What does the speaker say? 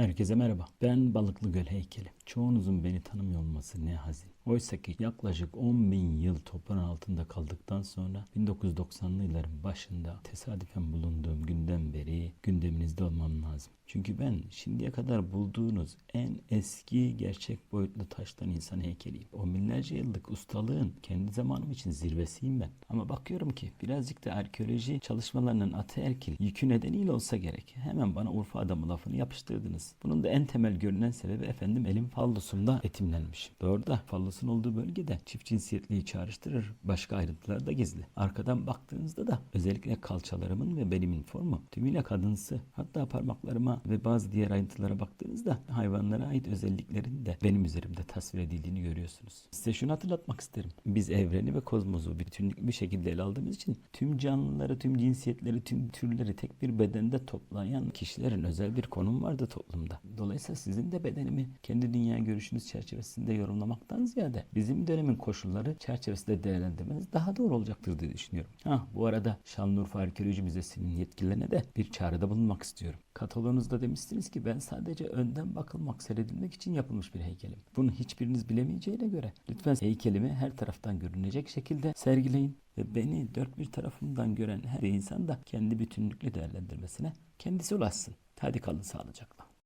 Herkese merhaba. Ben Balıklı Göl heykeli. Çoğunuzun beni tanımıyor olması ne hazin. Oysa ki yaklaşık 10 bin yıl toprağın altında kaldıktan sonra 1990'lı yılların başında tesadüfen bulunduğum günden beri gündeminizde olmam lazım. Çünkü ben şimdiye kadar bulduğunuz en eski gerçek boyutlu taştan insan heykeliyim. O binlerce yıllık ustalığın kendi zamanım için zirvesiyim ben. Ama bakıyorum ki birazcık da arkeoloji çalışmalarının ataerkil yükü nedeniyle olsa gerek. Hemen bana Urfa adamı lafını yapıştırdınız. Bunun da en temel görünen sebebi efendim elim fallosumda etimlenmiş. Doğru da fallosun olduğu bölgede çift cinsiyetliği çağrıştırır. Başka ayrıntılar da gizli. Arkadan baktığınızda da özellikle kalçalarımın ve belimin formu tümüyle kadınsı. Hatta parmaklarıma ve bazı diğer ayrıntılara baktığınızda hayvanlara ait özelliklerin de benim üzerimde tasvir edildiğini görüyorsunuz. Size şunu hatırlatmak isterim. Biz evreni ve kozmosu bütünlük bir şekilde ele aldığımız için tüm canlıları, tüm cinsiyetleri, tüm türleri tek bir bedende toplayan kişilerin özel bir konum vardı toplumda. Dolayısıyla sizin de bedenimi kendi dünya görüşünüz çerçevesinde yorumlamaktan ziyade bizim dönemin koşulları çerçevesinde değerlendirmeniz daha doğru olacaktır diye düşünüyorum. Ha bu arada Şanlıurfa Arkeoloji Müzesi'nin yetkililerine de bir çağrıda bulunmak istiyorum. Kataloğunuzda demiştiniz ki ben sadece önden bakılmak, seyredilmek için yapılmış bir heykelim. Bunu hiçbiriniz bilemeyeceğine göre lütfen heykelimi her taraftan görünecek şekilde sergileyin ve beni dört bir tarafımdan gören her insan da kendi bütünlüklü değerlendirmesine kendisi ulaşsın. Hadi kalın sağlıcakla.